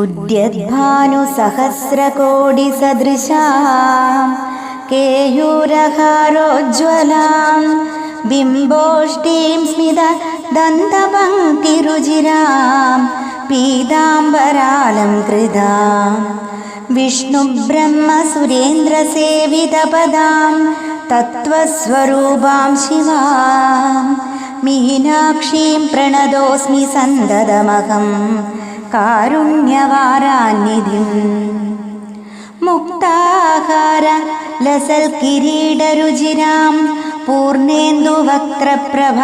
उद्यद्भानुसहस्रकोटिसदृशां केयूरहारोज्ज्वलां बिम्बोष्टीं स्मित दन्तपङ्क्तिरुचिरां पीताम्बरालङ्कृतां विष्णुब्रह्मसुरेन्द्रसेवितपदां तत्त्वस्वरूपां शिवां मीनाक्षीं प्रणतोऽस्मि കാരുണ്യവാരാന്നിധിം മുക്താഹാര ലസൽ കിരീടരുചിരാം പൂർണേന്ദുവക്രപ്രഭ.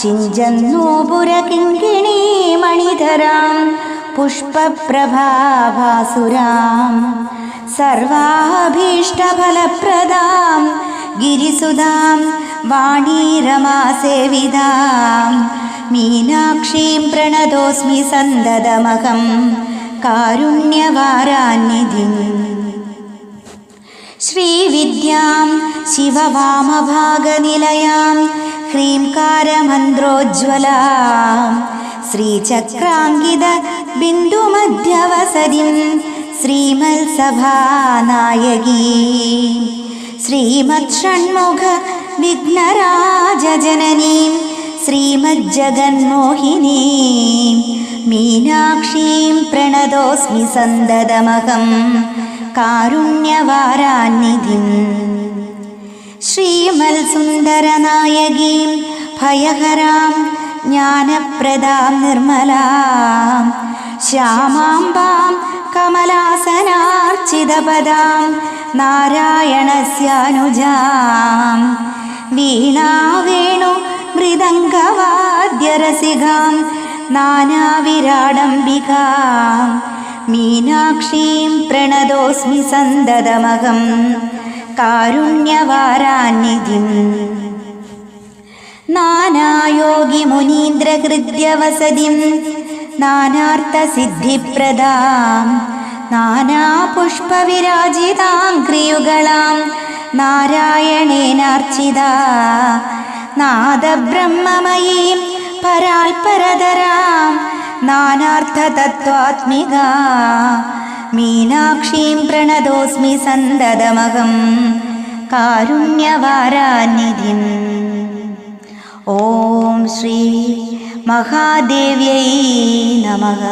ശിഞ്ചന്നൂപുരകിങ്കിണീ മണിധരാം പുഷ്പപ്രഭാസുരാം സർവാഭീഷ്ടഫലപ്രദാം ഗിരിസുതാം വാണീരമാസേവിതാം. മീനാക്ഷീം പ്രണതോസ്മി സന്തതമഹം. കാരുണ്യവാരാന്യതിം ശ്രീവിദ്യാം ശിവവാമഭാഗനിലയാം. ഹ്രീംകാരമന്ത്രോജ്വലാം. ശ്രീചക്രാങ്കിത ബിന്ദുമധ്യവസരിം ശ്രീമത്സഭാനായകീ. ശ്രീമത് ഷൺമുഖ വിഘ്നരാജജനനീം ശ്രീമജ്ജഗന്മോഹിനീ മീനാക്ഷീം പ്രണതോസ്മി സന്തതമഹം കാരുണ്യവാരാന്നിധിം ശ്രീമൽസുന്ദരനായകീം ഭയഹരാം ജ്ഞാനപ്രദാം നിർമ്മലാം ശ്യാമാംബാം കമലാസനാർച്ചിതപദാം നാരായണസ്യാനുജാം വീണാവേ തങ്കവാദ്യരസികാം നാനാവിരാടംബികാം മീനാക്ഷീം പ്രണതോസ്മി സന്തതമകം കാരുണ്യവാരാന്നിധിം നാനായോഗി മുനീന്ദ്രഹൃദ്യവസതിം നാനാർത്ഥസിദ്ധിപ്രദാം നാനാപുഷ്പവിരാജിതാം ക്രിയുകളാം നാരായണേനാർച്ചിതാ നാദബ്രഹ്മമയീം പരാൽപരതരാം നാനാർത്ഥതത്വാത്മിക. മീനാക്ഷീം പ്രണതോസ്മി സന്തതമകം കാരുണ്യവാരാനിധിം ഓം ശ്രീ മഹാദേവ്യൈ നമഃ.